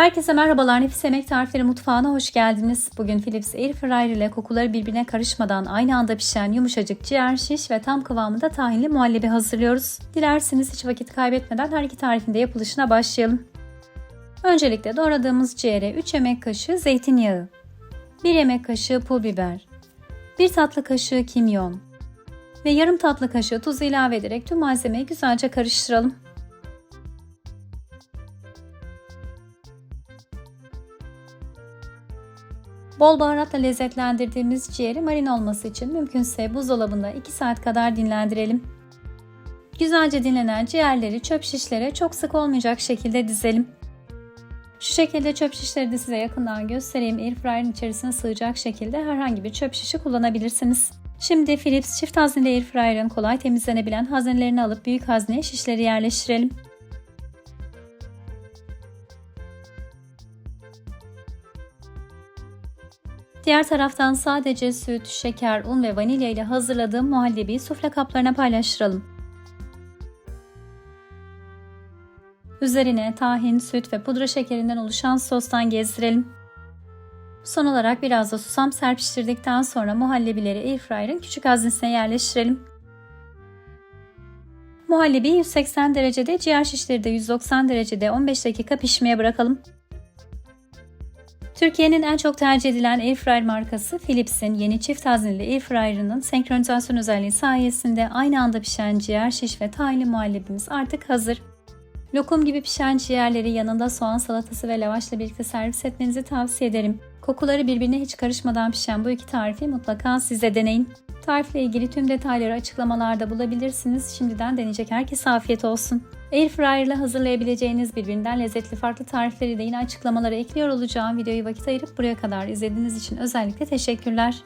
Herkese merhabalar. Nefis Yemek Tarifleri Mutfağı'na hoş geldiniz. Bugün Philips Airfryer ile kokuları birbirine karışmadan aynı anda pişen yumuşacık ciğer şiş ve tam kıvamında tahinli muhallebi hazırlıyoruz. Dilerseniz hiç vakit kaybetmeden her iki tarifin de yapılışına başlayalım. Öncelikle doğradığımız ciğere 3 yemek kaşığı zeytinyağı, 1 yemek kaşığı pul biber, 1 tatlı kaşığı kimyon ve yarım tatlı kaşığı tuz ilave ederek tüm malzemeyi güzelce karıştıralım. Bol baharatla lezzetlendirdiğimiz ciğeri marine olması için mümkünse buzdolabında 2 saat kadar dinlendirelim. Güzelce dinlenen ciğerleri çöp şişlere çok sık olmayacak şekilde dizelim. Şu şekilde çöp şişleri de size yakından göstereyim. Airfryer'ın içerisine sığacak şekilde herhangi bir çöp şişi kullanabilirsiniz. Şimdi Philips çift hazneli Airfryer'ın kolay temizlenebilen haznelerini alıp büyük hazneye şişleri yerleştirelim. Diğer taraftan sadece süt, şeker, un ve vanilya ile hazırladığım muhallebiyi sufle kaplarına paylaştıralım. Üzerine tahin, süt ve pudra şekerinden oluşan sostan gezdirelim. Son olarak biraz da susam serpiştirdikten sonra muhallebileri airfryer'ın küçük haznesine yerleştirelim. Muhallebiyi 180 derecede, ciğer şişleri de 190 derecede 15 dakika pişmeye bırakalım. Türkiye'nin en çok tercih edilen airfryer markası Philips'in yeni çift hazneli airfryer'ının senkronizasyon özelliği sayesinde aynı anda pişen ciğer şiş ve tahinli muhallebimiz artık hazır. Lokum gibi pişen ciğerleri yanında soğan salatası ve lavaşla birlikte servis etmenizi tavsiye ederim. Kokuları birbirine hiç karışmadan pişen bu iki tarifi mutlaka siz de deneyin. Tarifle ilgili tüm detayları açıklamalarda bulabilirsiniz. Şimdiden deneyecek herkese afiyet olsun. Airfryer ile hazırlayabileceğiniz birbirinden lezzetli farklı tarifleri de yine açıklamalara ekliyor olacağım. Videoyu vakit ayırıp buraya kadar izlediğiniz için özellikle teşekkürler.